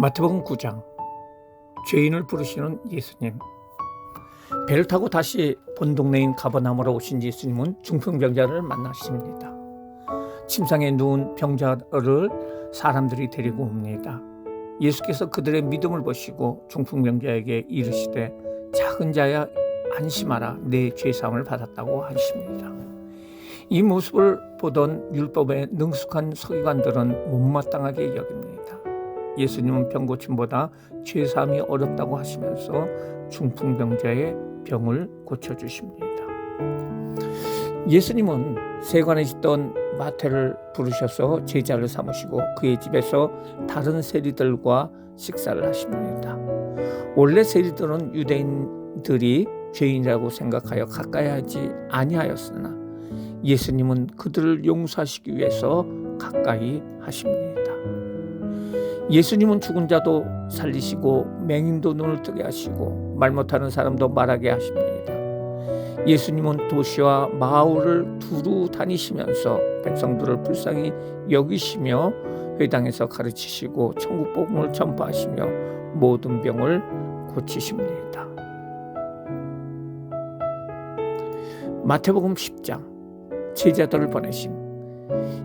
마태복음 9장 죄인을 부르시는 예수님 배를 타고 다시 본 동네인 가버나움으로 오신 예수님은 중풍병자를 만나십니다. 침상에 누운 병자를 사람들이 데리고 옵니다. 예수께서 그들의 믿음을 보시고 중풍병자에게 이르시되 작은 자야 안심하라 내 죄사함을 받았다고 하십니다. 이 모습을 보던 율법의 능숙한 서기관들은 못마땅하게 여깁니다. 예수님은 병 고침보다 죄사함이 어렵다고 하시면서 중풍병자의 병을 고쳐 주십니다. 예수님은 세관에 있던 마태를 부르셔서 제자를 삼으시고 그의 집에서 다른 세리들과 식사를 하십니다. 원래 세리들은 유대인들이 죄인이라고 생각하여 가까이 하지 아니하였으나 예수님은 그들을 용서하시기 위해서 가까이 하십니다. 예수님은 죽은 자도 살리시고 맹인도 눈을 뜨게 하시고 말 못하는 사람도 말하게 하십니다. 예수님은 도시와 마을을 두루 다니시면서 백성들을 불쌍히 여기시며 회당에서 가르치시고 천국 복음을 전파하시며 모든 병을 고치십니다. 마태복음 10장 제자들을 보내심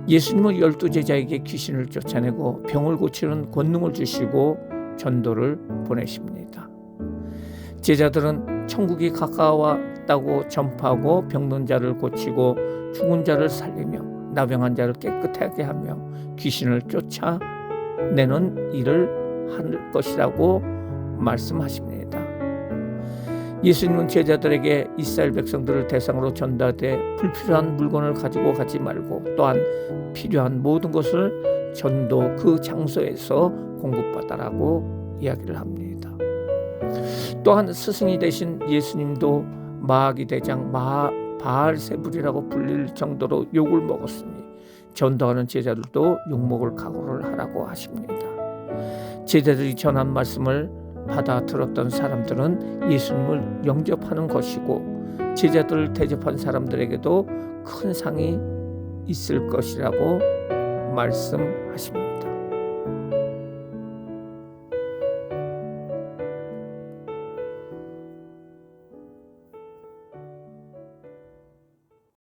예수님은 열두 제자에게 귀신을 쫓아내고 병을 고치는 권능을 주시고 전도를 보내십니다. 제자들은 천국이 가까웠다고 전파하고 병든 자를 고치고 죽은 자를 살리며 나병한 자를 깨끗하게 하며 귀신을 쫓아내는 일을 할 것이라고 말씀하십니다. 예수님은 제자들에게 이스라엘 백성들을 대상으로 전달돼 불필요한 물건을 가지고 가지 말고 또한 필요한 모든 것을 전도 그 장소에서 공급받아라고 이야기를 합니다. 또한 스승이 되신 예수님도 마귀 대장 마 바알세불이라고 불릴 정도로 욕을 먹었으니 전도하는 제자들도 욕먹을 각오를 하라고 하십니다. 제자들이 전한 말씀을 받아 들었던 사람들은 예수님을 영접하는 것이고 제자들을 대접한 사람들에게도 큰 상이 있을 것이라고 말씀하십니다.